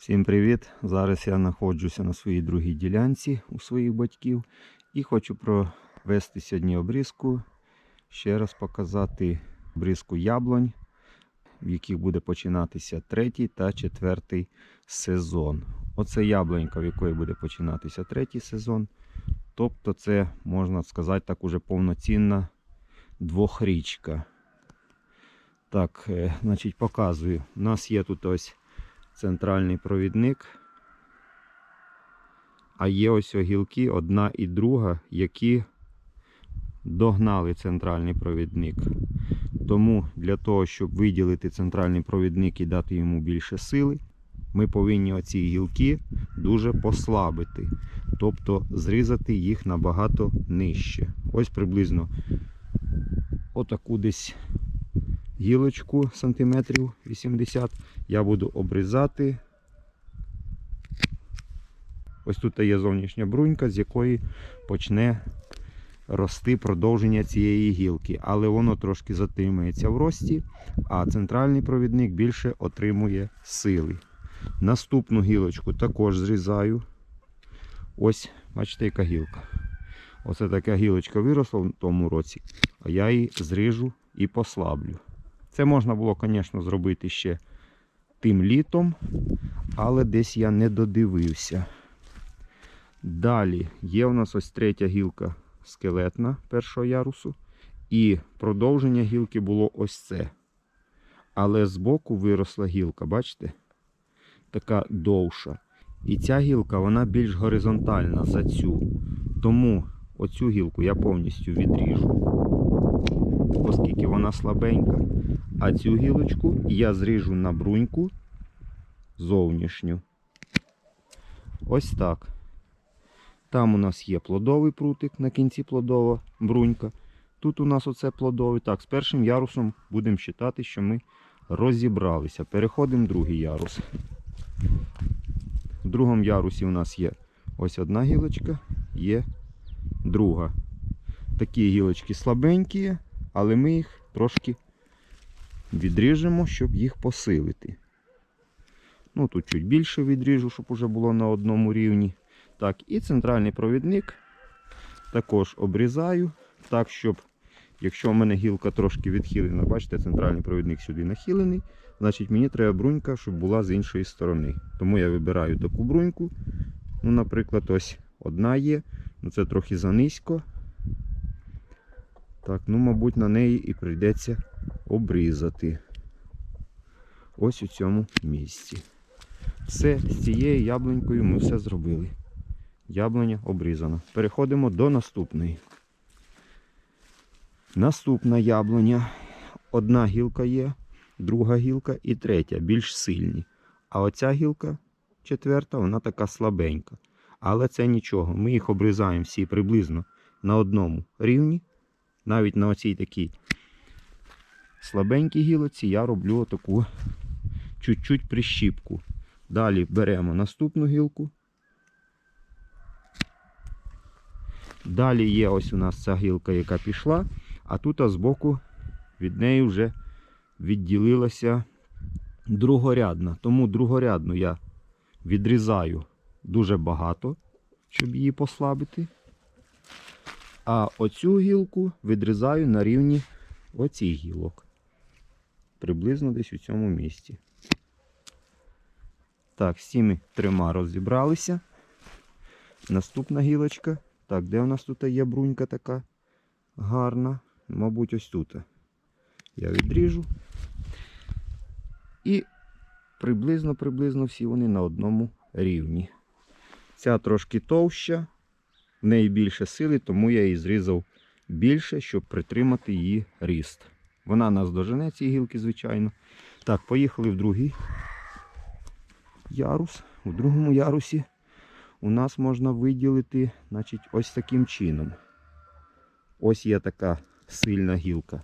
Всім привіт! Зараз я знаходжуся на своїй другій ділянці у своїх батьків і хочу провести сьогодні обрізку, ще раз показати обрізку яблунь, в яких буде починатися третій та четвертий сезон. Оце яблунька, в якої буде починатися третій сезон. Тобто це, можна сказати, так уже повноцінна двохрічка. Так, е, значить, показую. У нас є тут ось центральний провідник. А є ось огілки, одна і друга, які догнали центральний провідник. Тому для того, щоб виділити центральний провідник і дати йому більше сили, ми повинні оці гілки дуже послабити. Тобто зрізати їх набагато нижче. Ось приблизно отаку десь гілочку сантиметрів 80 я буду обрізати. Ось тут є зовнішня брунька, з якої почне рости продовження цієї гілки. Але воно трошки затримується в рості, а центральний провідник більше отримує сили. Наступну гілочку також зрізаю. Ось, бачите, яка гілка. Оце така гілочка виросла в тому році, а я її зріжу і послаблю. Це можна було, звісно, зробити ще тим літом, але десь я не додивився. Далі є у нас ось третя гілка скелетна першого ярусу. І продовження гілки було ось це. Але збоку виросла гілка, бачите? Така довша. І ця гілка вона більш горизонтальна за цю. Тому оцю гілку я повністю відріжу, оскільки вона слабенька. А цю гілочку я зріжу на бруньку зовнішню. Ось так. Там у нас є плодовий прутик на кінці плодова брунька. Тут у нас оце плодовий. Так, з першим ярусом будемо вважати, що ми розібралися. Переходимо в другий ярус. В другому ярусі у нас є ось одна гілочка, є друга. Такі гілочки слабенькі, але ми їх трошки відріжемо, щоб їх посилити. Ну, тут чуть більше відріжу, щоб уже було на одному рівні. Так, і центральний провідник також обрізаю, так, щоб, якщо в мене гілка трошки відхилена, бачите, центральний провідник сюди нахилений, значить мені треба брунька, щоб була з іншої сторони. Тому я вибираю таку бруньку. Ну, наприклад, ось одна є, ну це трохи занизько. Так, ну, мабуть, на неї і прийдеться обрізати. Ось у цьому місці. Все, з цією яблунькою ми все зробили. Яблуня обрізана. Переходимо до наступної. Наступна яблуня. Одна гілка є, друга гілка і третя, більш сильні. А оця гілка, четверта, вона така слабенька. Але це нічого. Ми їх обрізаємо всі приблизно на одному рівні. Навіть на оцій такій слабенькій гілоці я роблю таку чуть-чуть прищіпку. Далі беремо наступну гілку. Далі є ось у нас ця гілка, яка пішла, а тут а збоку від неї вже відділилася другорядна. Тому другорядну я відрізаю дуже багато, щоб її послабити. А оцю гілку відрізаю на рівні оцих гілок. Приблизно десь у цьому місці. Так, з цими трьома розібралися. Наступна гілочка. Так, де у нас тут є брунька така гарна? Мабуть, ось тут. Я відріжу. І приблизно-приблизно всі вони на одному рівні. Ця трошки товща, в неї більше сили, тому я її зрізав більше, щоб притримати її ріст. Вона нас дожене ці гілки, звичайно. Так, поїхали в другий ярус. У другому ярусі у нас можна виділити значить, ось таким чином. Ось є така сильна гілка.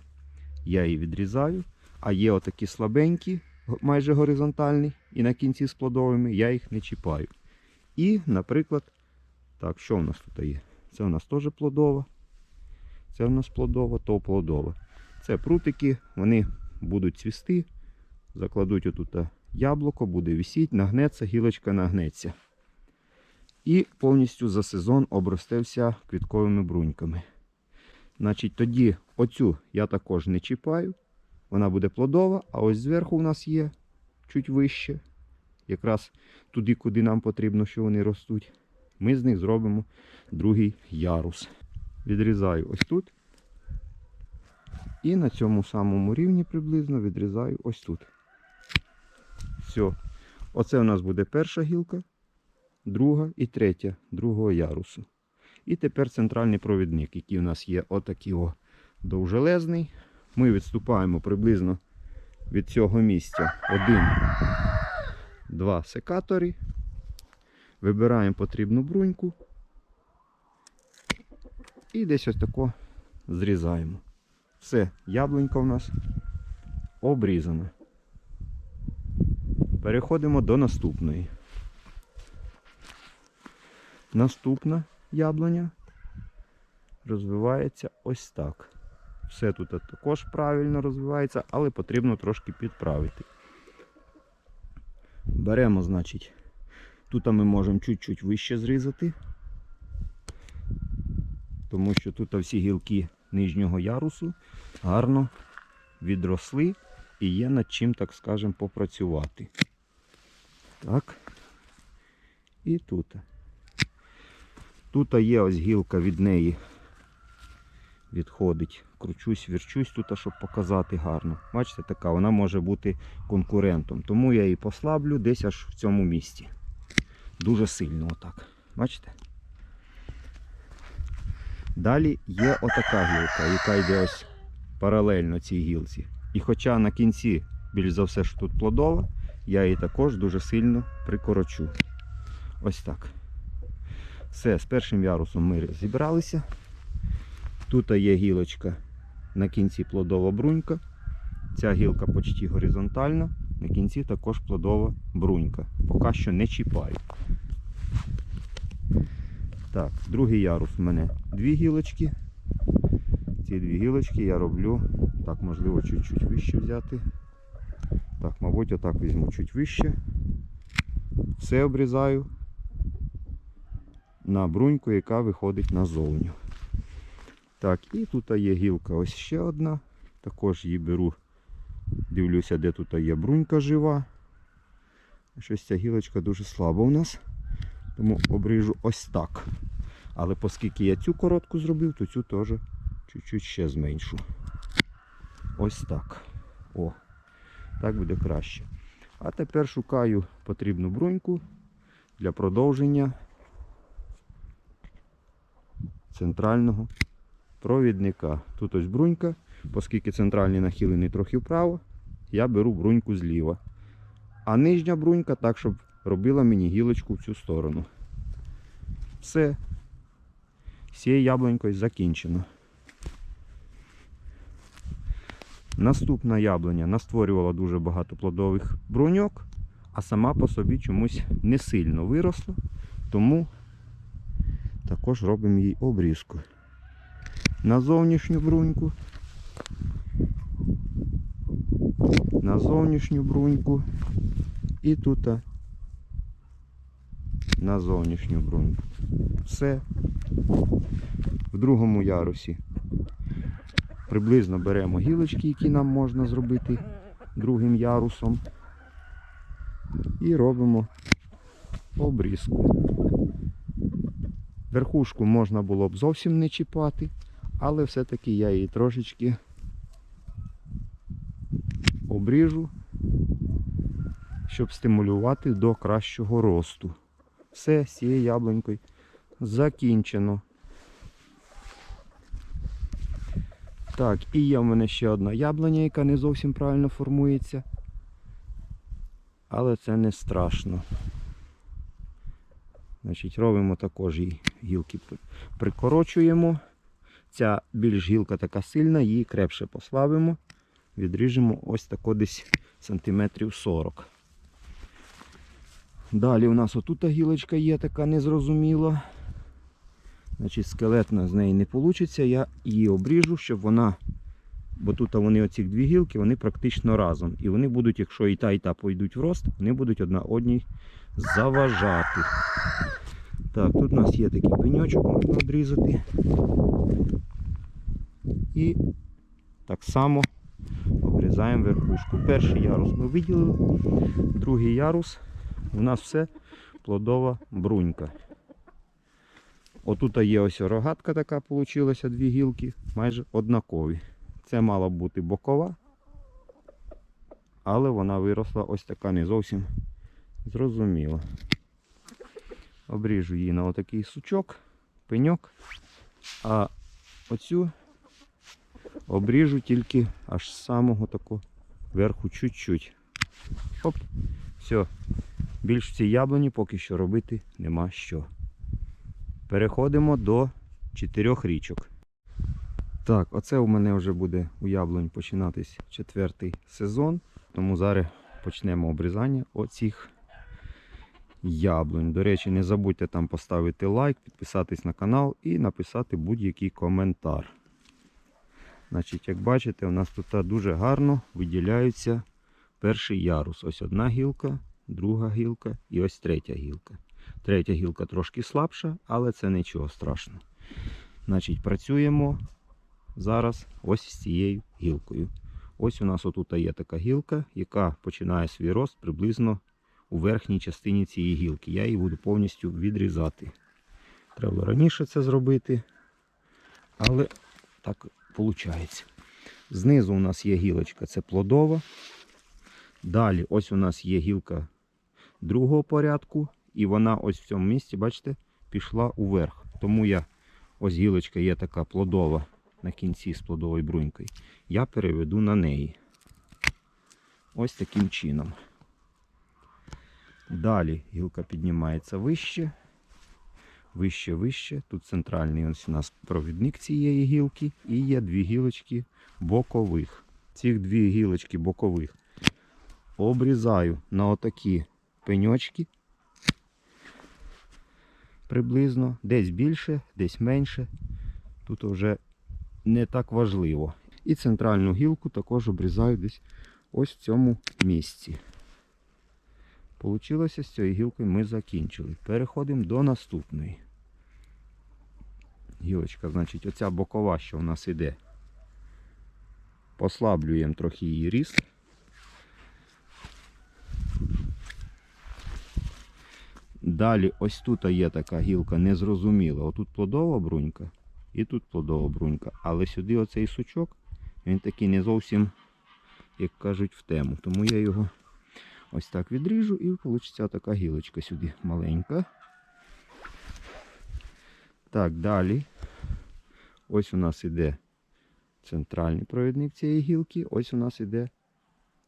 Я її відрізаю. А є отакі слабенькі, майже горизонтальні, і на кінці з плодовими я їх не чіпаю. І, наприклад, так, що у нас тут є? Це у нас теж плодова. Це у нас плодова, то плодова. Це прутики, вони будуть цвісти, закладуть отут яблуко буде висіти, нагнеться, гілочка нагнеться. І повністю за сезон обросте вся квітковими бруньками. Значить, тоді оцю я також не чіпаю. Вона буде плодова, а ось зверху у нас є чуть вище. Якраз туди, куди нам потрібно, що вони ростуть. Ми з них зробимо другий ярус. Відрізаю ось тут. І на цьому самому рівні приблизно відрізаю ось тут. Все. Оце у нас буде перша гілка, друга і третя другого ярусу. І тепер центральний провідник, який у нас є отакий о довжелезний. Ми відступаємо приблизно від цього місця один, два секатори. Вибираємо потрібну бруньку. І десь ось тако зрізаємо. Все, яблунька у нас обрізана. Переходимо до наступної. Наступна яблуня розвивається ось так. Все тут також правильно розвивається, але потрібно трошки підправити. Беремо, значить, тут ми можемо чуть-чуть вище зрізати, тому що тут всі гілки нижнього ярусу гарно відросли і є над чим, так скажемо, попрацювати. Так. І тут. Тут є ось гілка від неї відходить. Кручусь, вірчусь тут, щоб показати гарно. Бачите, така вона може бути конкурентом. Тому я її послаблю десь аж в цьому місці. Дуже сильно отак. Бачите? Далі є отака гілка, яка йде ось паралельно цій гілці. І хоча на кінці, більш за все, що тут плодова, я її також дуже сильно прикорочу. Ось так. Все, з першим ярусом ми зібралися. Тут є гілочка на кінці плодова брунька. Ця гілка почти горизонтальна, на кінці також плодова брунька. Поки що не чіпаю. Так, другий ярус в мене дві гілочки. Ці дві гілочки я роблю. Так, можливо, чуть-чуть вище взяти. Так, мабуть, отак візьму чуть вище. Все обрізаю на бруньку, яка виходить назовню. Так, і тут є гілка ось ще одна. Також її беру, дивлюся, де тут є брунька жива. Щось ця гілочка дуже слаба у нас. Тому обріжу ось так. Але оскільки я цю коротку зробив, то цю теж чуть-чуть ще зменшу. Ось так. О, так буде краще. А тепер шукаю потрібну бруньку для продовження центрального провідника. Тут ось брунька, оскільки центральний нахилений трохи вправо, я беру бруньку зліва. А нижня брунька так, щоб робила мені гілочку в цю сторону. Все. З цією яблунькою закінчено. Наступна яблуня настворювала дуже багато плодових бруньок, а сама по собі чомусь не сильно виросла, тому також робимо їй обрізку. На зовнішню бруньку, на зовнішню бруньку і тут на зовнішню бруньку. Все. В другому ярусі приблизно беремо гілочки, які нам можна зробити другим ярусом. І робимо обрізку. Верхушку можна було б зовсім не чіпати, але все-таки я її трошечки обріжу, щоб стимулювати до кращого росту. Все з цією яблунькою закінчено. Так, і є в мене ще одна яблуня, яка не зовсім правильно формується. Але це не страшно. Значить, робимо також її гілки прикорочуємо. Ця більш гілка така сильна, її крепше послабимо. Відріжемо ось тако десь сантиметрів 40. Далі у нас отут гілочка є така незрозуміла. Значить, скелетна з неї не вийде. Я її обріжу, щоб вона бо тут вони оці дві гілки, вони практично разом. І вони будуть, якщо і та, і та пойдуть в рост, вони будуть одна одній заважати. Так, тут у нас є такий пеньочок, можна обрізати. І так само обрізаємо верхушку. Перший ярус ми виділили, другий ярус у нас все плодова брунька. Отут є ось рогатка така получилася, дві гілки, майже однакові. Це мала бути бокова, але вона виросла ось така не зовсім зрозуміла. Обріжу її на отакий сучок, пеньок, а оцю обріжу тільки аж з самого такого верху чуть-чуть. Оп, все. Більш в цій яблуні поки що робити нема що. Переходимо до чотирьох річок. Так, оце у мене вже буде у яблунь починатись четвертий сезон. Тому зараз почнемо обрізання оцих яблунь. До речі, не забудьте там поставити лайк, підписатись на канал і написати будь-який коментар. Значить, як бачите, у нас тут дуже гарно виділяється перший ярус. Ось одна гілка, друга гілка і ось третя гілка. Третя гілка трошки слабша, але це нічого страшного. Значить, працюємо зараз ось з цією гілкою. Ось у нас отут є така гілка, яка починає свій рост приблизно у верхній частині цієї гілки. Я її буду повністю відрізати. Треба раніше це зробити, але так виходить. Знизу у нас є гілочка, це плодова. Далі ось у нас є гілка другого порядку, і вона ось в цьому місці, бачите, пішла уверх. Тому я ось гілочка є така плодова на кінці з плодовою брунькою. Я переведу на неї. Ось таким чином. Далі гілка піднімається вище, вище, вище. Тут центральний ось у нас провідник цієї гілки. І є дві гілочки бокових. Цих дві гілочки бокових обрізаю на отакі пеньочки. Приблизно, десь більше, десь менше. Тут вже не так важливо. І центральну гілку також обрізаю десь ось в цьому місці. Получилося з цією гілкою ми закінчили. Переходимо до наступної. Гілочка, значить, оця бокова, що в нас іде. Послаблюємо трохи її ріст. Далі ось тут є така гілка незрозуміла. Отут плодова брунька і тут плодова брунька. Але сюди оцей сучок, він такий не зовсім, як кажуть, в тему. Тому я його ось так відріжу і вийде така гілочка сюди маленька. Так, далі. Ось у нас іде центральний провідник цієї гілки. Ось у нас іде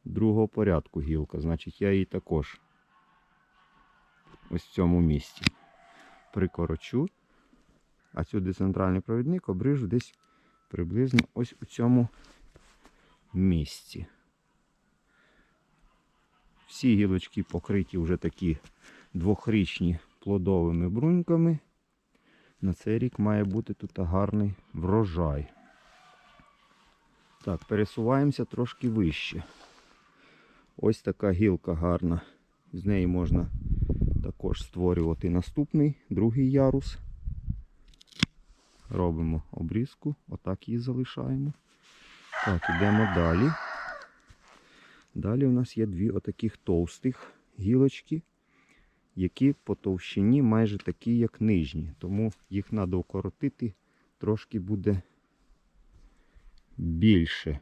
другого порядку гілка. Значить, я її також ось в цьому місці прикорочу. А сюди центральний провідник обрижу десь приблизно ось у цьому місці. Всі гілочки покриті вже такі двохрічні плодовими бруньками. На цей рік має бути тут гарний врожай. Так, пересуваємося трошки вище. Ось така гілка гарна. З неї можна також створювати наступний, другий ярус. Робимо обрізку, отак її залишаємо. Так, ідемо далі. Далі у нас є дві отаких товстих гілочки, які по товщині майже такі, як нижні. Тому їх треба укоротити, трошки буде більше.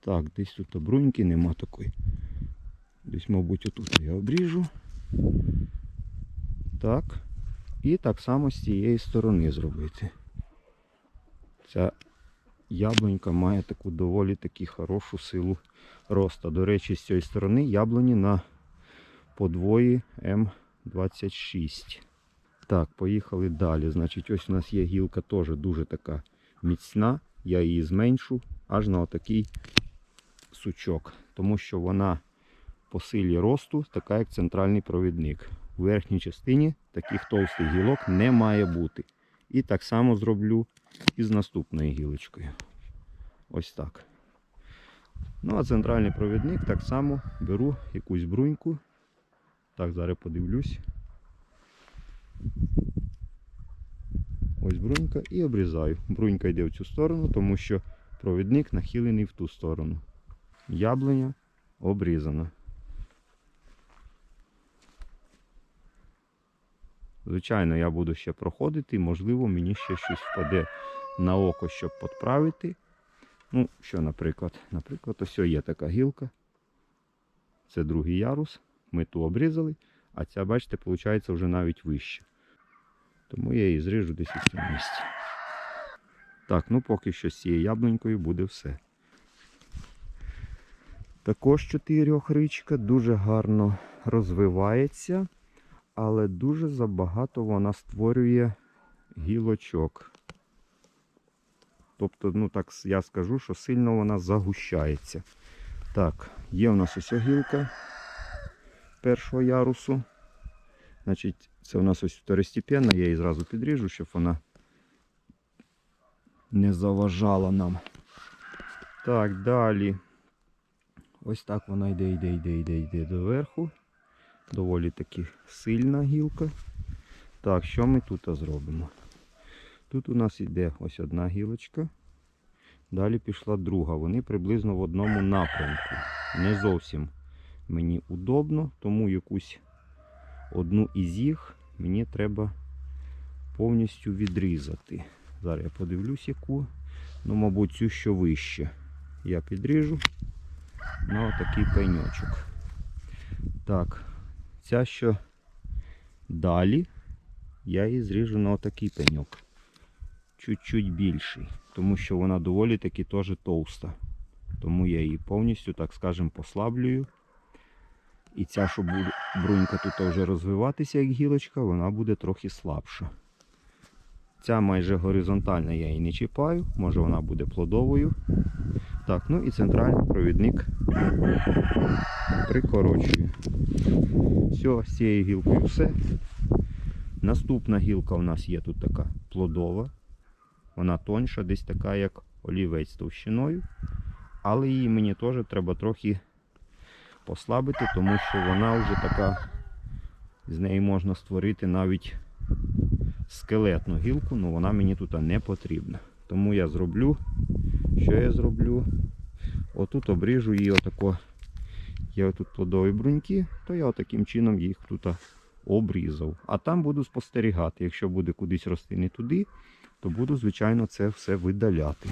Так, десь тут бруньки нема такої. Десь, мабуть, отут я обріжу. Так. І так само з цієї сторони зробити. Ця яблунька має таку доволі таки хорошу силу росту. До речі, з цієї сторони яблуні на подвої М26. Так, поїхали далі. Значить, ось у нас є гілка теж дуже така міцна. Я її зменшу аж на отакий сучок. Тому що вона по силі росту така, як центральний провідник. У верхній частині таких товстих гілок не має бути. І так само зроблю і з наступною гілочкою. Ось так. Ну, а центральний провідник так само беру якусь бруньку. Так, зараз подивлюсь. Ось брунька і обрізаю. Брунька йде в цю сторону, тому що провідник нахилений в ту сторону. Яблуня обрізана. Звичайно, я буду ще проходити, можливо, мені ще щось впаде на око, щоб підправити. Ну, що, наприклад, наприклад, ось є така гілка. Це другий ярус. Ми ту обрізали, а ця, бачите, виходить вже навіть вище. Тому я її зріжу десь у цьому місці. Так, ну поки що з цією яблунькою буде все. Також чотирьохричка дуже гарно розвивається, але дуже забагато вона створює гілочок. Тобто, ну так я скажу, що сильно вона загущається. Так, є у нас ось гілка першого ярусу. Значить, це у нас ось второстепенна, я її зразу підріжу, щоб вона не заважала нам. Так, далі. Ось так вона йде, йде, йде, йде, йде доверху. Доволі таки сильна гілка. Так, що ми тут зробимо? Тут у нас йде ось одна гілочка. Далі пішла друга. Вони приблизно в одному напрямку. Не зовсім мені удобно, тому якусь одну із їх мені треба повністю відрізати. Зараз я подивлюсь, яку. Ну, мабуть, цю що вище. Я підріжу на отакий пеньочок. Так, ця що далі, я її зріжу на отакий пеньок. Чуть-чуть більший, тому що вона доволі таки теж товста. Тому я її повністю, так скажемо, послаблюю. І ця, що брунька тут вже розвиватися, як гілочка, вона буде трохи слабша. Ця майже горизонтальна я її не чіпаю, може вона буде плодовою. Так, ну і центральний провідник прикорочую. Все, з цією гілкою все. Наступна гілка у нас є тут така плодова. Вона тоньша, десь така, як олівець товщиною. Але її мені теж треба трохи послабити, тому що вона вже така, з неї можна створити навіть скелетну гілку, але вона мені тут не потрібна. Тому я зроблю, що я зроблю? Отут обріжу її отако. Є тут плодові бруньки, то я таким чином їх тут обрізав. А там буду спостерігати. Якщо буде кудись рости не туди, то буду, звичайно, це все видаляти.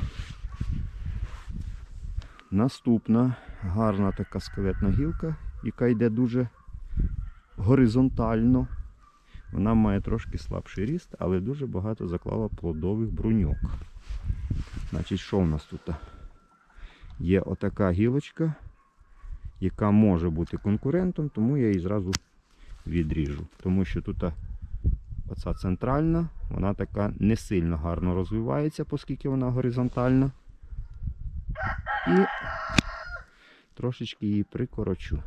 Наступна гарна така скелетна гілка, яка йде дуже горизонтально. Вона має трошки слабший ріст, але дуже багато заклала плодових бруньок. Значить, що в нас тут? Є отака гілочка, яка може бути конкурентом, тому я її зразу відріжу. Тому що тут оця центральна, вона така не сильно гарно розвивається, оскільки вона горизонтальна. І трошечки її прикорочу.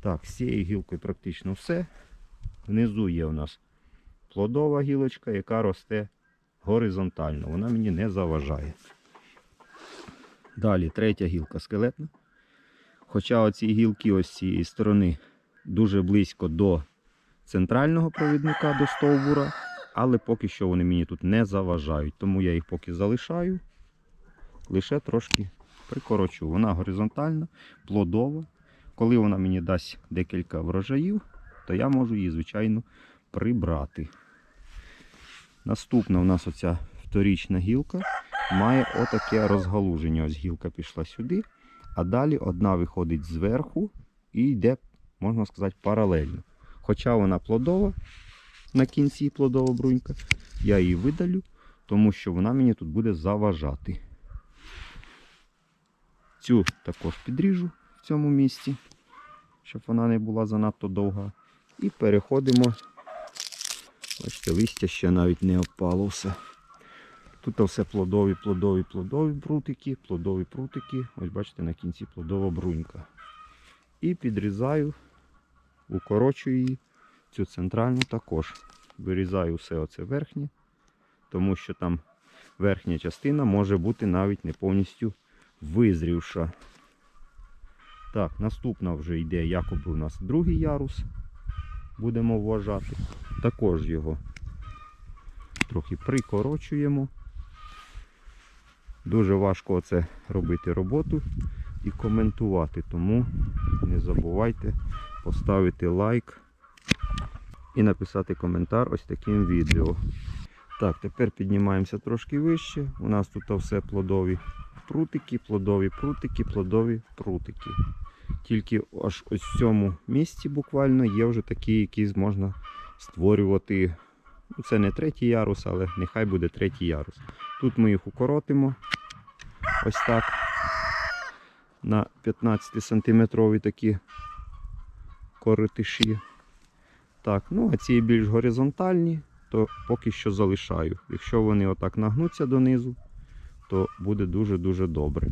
Так, з цією гілкою практично все. Внизу є у нас плодова гілочка, яка росте горизонтально. Вона мені не заважає. Далі третя гілка скелетна. Хоча оці гілки ось цієї сторони дуже близько до центрального провідника, до стовбура, але поки що вони мені тут не заважають. Тому я їх поки залишаю, лише трошки прикорочу. Вона горизонтальна, плодова. Коли вона мені дасть декілька врожаїв, то я можу її, звичайно, прибрати. Наступна у нас оця вторічна гілка має отаке розгалуження. Ось гілка пішла сюди, а далі одна виходить зверху і йде, можна сказати, паралельно. Хоча вона плодова, на кінці плодова брунька, я її видалю, тому що вона мені тут буде заважати. Цю також підріжу в цьому місці, щоб вона не була занадто довга. І переходимо. Бачите, листя ще навіть не опало все. Тут все плодові, плодові, плодові прутики, плодові прутики. Ось бачите, на кінці плодова брунька. І підрізаю, укорочую її, цю центральну також. Вирізаю все оце верхнє, тому що там верхня частина може бути навіть не повністю визрівша. Так, наступна вже йде якоби у нас другий ярус. Будемо вважати. Також його трохи прикорочуємо. Дуже важко це робити роботу і коментувати, тому не забувайте поставити лайк і написати коментар ось таким відео. Так, тепер піднімаємося трошки вище. У нас тут все плодові прутики, плодові прутики, плодові прутики. Тільки аж ось в цьому місці буквально є вже такі, які можна створювати. Ну, Це не третій ярус, але нехай буде третій ярус. Тут ми їх укоротимо. Ось так. На 15 сантиметрові такі коротиші. Так, ну а ці більш горизонтальні, то поки що залишаю. Якщо вони отак нагнуться донизу, то буде дуже-дуже добре.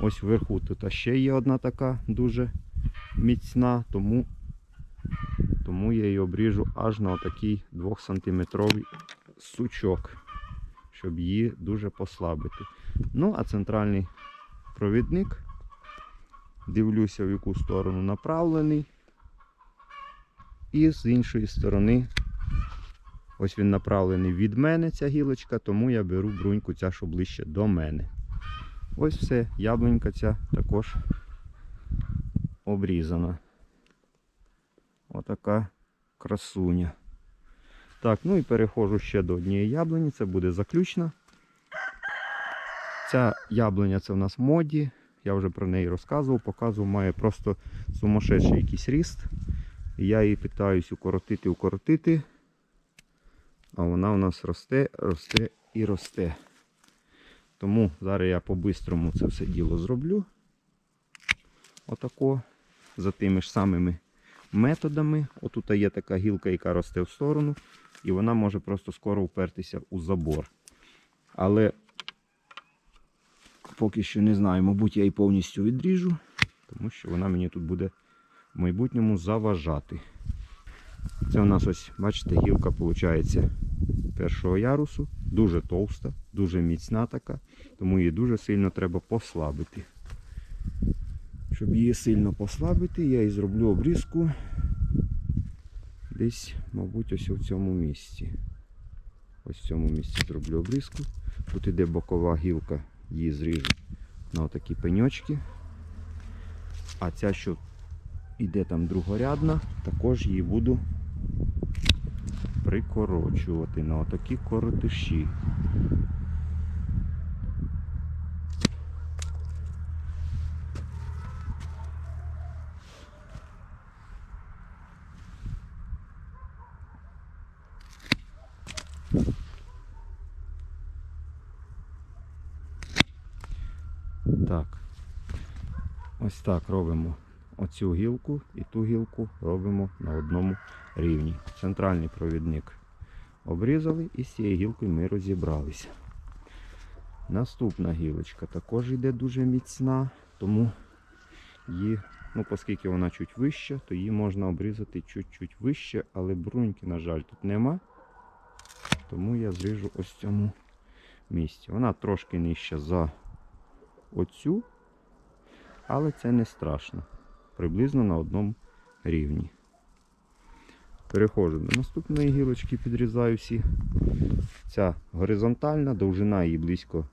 Ось вверху тут ще є одна така дуже міцна, тому, тому я її обріжу аж на отакий 2 сантиметровий сучок, щоб її дуже послабити. Ну, а центральний провідник, дивлюся в яку сторону направлений. І з іншої сторони, ось він направлений від мене, ця гілочка, тому я беру бруньку ця, що ближче до мене. Ось все, яблунька ця також обрізана. Отака красуня. Так, ну і переходжу ще до однієї яблуні, це буде заключна. Ця яблуня це в нас моді. Я вже про неї розказував, показував, має просто сумасшедший якийсь ріст. Я її питаюсь укоротити, укоротити. А вона у нас росте, росте і росте. Тому зараз я по-бистрому це все діло зроблю. Отако. За тими ж самими методами. Отут є така гілка, яка росте в сторону, і вона може просто скоро впертися у забор. Але поки що не знаю, мабуть, я її повністю відріжу, тому що вона мені тут буде в майбутньому заважати. Це у нас ось, бачите, гілка виходить першого ярусу. Дуже товста, дуже міцна така, тому її дуже сильно треба послабити. Щоб її сильно послабити, я і зроблю обрізку десь, мабуть, ось в цьому місці. Ось в цьому місці зроблю обрізку. Тут іде бокова гілка, її зріжу на отакі пеньочки. А ця, що іде там другорядна, також її буду прикорочувати на отакі коротиші. Так. Ось так робимо оцю гілку і ту гілку робимо на одному рівні. Центральний провідник обрізали і з цією гілкою ми розібралися. Наступна гілочка також йде дуже міцна, тому її, ну оскільки вона чуть вища, то її можна обрізати чуть-чуть вище, але бруньки, на жаль, тут нема. Тому я зріжу ось цьому місці. Вона трошки нижча за оцю, але це не страшно. Приблизно на одному рівні. Переходжу до наступної гілочки, підрізаю всі. Ця горизонтальна, довжина її близько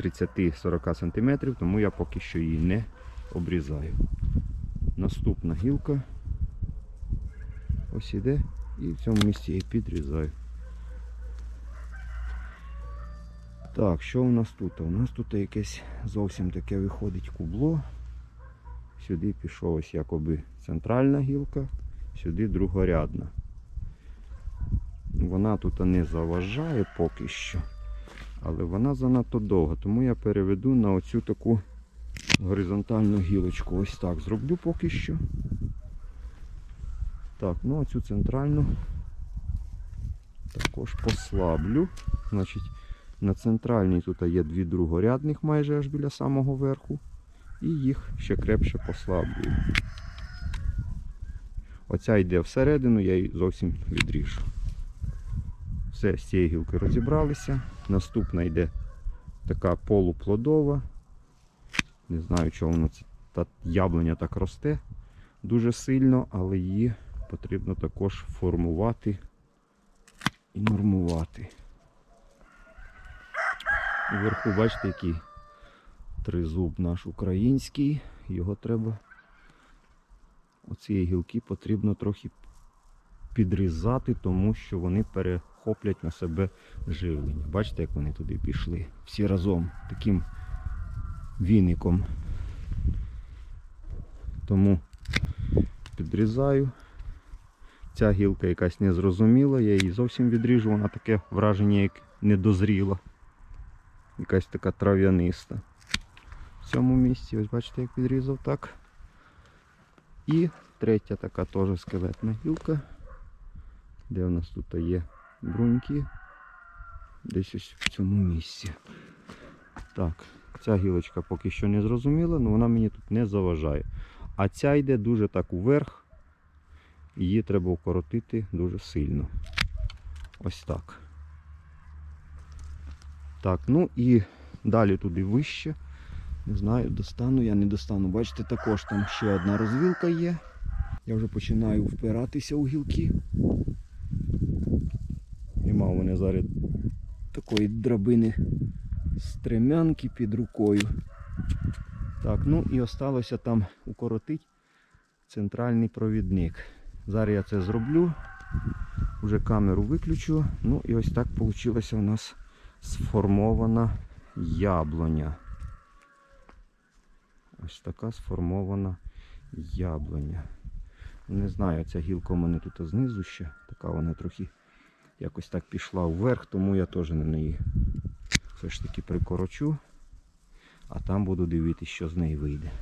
30-40 см, тому я поки що її не обрізаю. Наступна гілка ось іде і в цьому місці її підрізаю. Так, що у нас тут? У нас тут якесь зовсім таке виходить кубло. Сюди пішов ось якоби центральна гілка, сюди другорядна. Вона тут не заважає поки що, але вона занадто довга, тому я переведу на оцю таку горизонтальну гілочку. Ось так зроблю поки що. Так, ну оцю центральну також послаблю. Значить, на центральній тут є дві другорядних майже аж біля самого верху. І їх ще крепше послаблюю. Оця йде всередину, я її зовсім відріжу. Все, з цієї гілки розібралися. Наступна йде така полуплодова. Не знаю, чого воно це та яблуня так росте дуже сильно, але її потрібно також формувати і нормувати. Вверху, бачите, який тризуб наш український. Його треба. Оці гілки потрібно трохи підрізати, тому що вони перехоплять на себе живлення. Бачите, як вони туди пішли? Всі разом таким віником. Тому підрізаю. Ця гілка якась незрозуміла, я її зовсім відріжу, вона таке враження, як недозріла. Якась така трав'яниста. Цьому місці, ось бачите, як підрізав так. І третя така теж скелетна гілка. Де в нас тут є бруньки. Десь ось в цьому місці. Так, ця гілочка поки що не зрозуміла, але вона мені тут не заважає. А ця йде дуже так уверх. Її треба укоротити дуже сильно. Ось так. Так, ну і далі туди вище. Не знаю, достану, я не достану. Бачите, також там ще одна розвілка є. Я вже починаю впиратися у гілки. Нема у мене зараз такої драбини стремянки під рукою. Так, ну і осталося там укоротити центральний провідник. Зараз я це зроблю. Вже камеру виключу. Ну і ось так вийшло у нас сформована яблуня. Ось така сформована яблуня. Не знаю, ця гілка у мене тут знизу ще. Така вона трохи якось так пішла вверх, тому я теж на неї все ж таки прикорочу. А там буду дивитися, що з неї вийде.